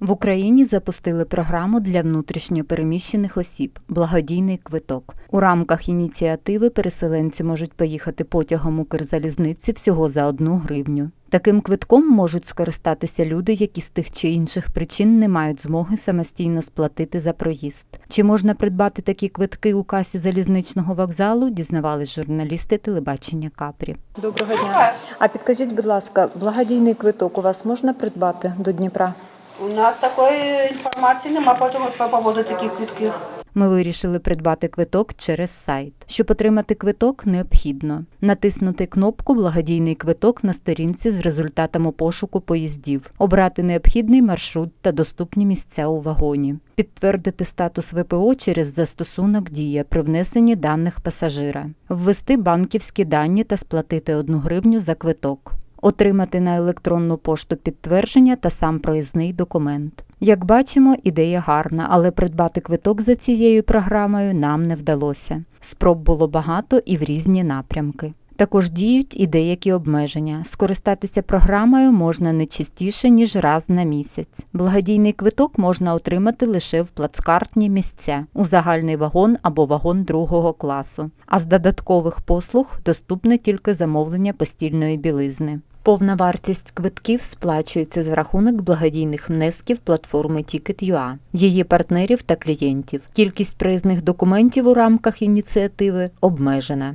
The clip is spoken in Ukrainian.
В Україні запустили програму для внутрішньопереміщених осіб Благодійний квиток. У рамках ініціативи переселенці можуть поїхати потягом Укрзалізниці всього за одну гривню. Таким квитком можуть скористатися люди, які з тих чи інших причин не мають змоги самостійно сплатити за проїзд. Чи можна придбати такі квитки у касі залізничного вокзалу? Дізнавались журналісти телебачення Капрі. Доброго дня. А підкажіть, будь ласка, благодійний квиток у вас можна придбати до Дніпра? У нас такої інформації немає по, поводу таких квитків. Ми вирішили придбати квиток через сайт. Щоб отримати квиток, необхідно натиснути кнопку Благодійний квиток на сторінці з результатами пошуку поїздів, обрати необхідний маршрут та доступні місця у вагоні, підтвердити статус ВПО через застосунок Дія при внесенні даних пасажира, ввести банківські дані та сплатити 1 гривню за квиток. Отримати на електронну пошту підтвердження та сам проїзний документ. Як бачимо, ідея гарна, але придбати квиток за цією програмою нам не вдалося. Спроб було багато і в різні напрямки. Також діють і деякі обмеження. Скористатися програмою можна не частіше, ніж раз на місяць. Благодійний квиток можна отримати лише в плацкартні місця, у загальний вагон або вагон другого класу. А з додаткових послуг доступне тільки замовлення постільної білизни. Повна вартість квитків сплачується за рахунок благодійних внесків платформи Ticket.ua, її партнерів та клієнтів. Кількість проїзних документів у рамках ініціативи обмежена.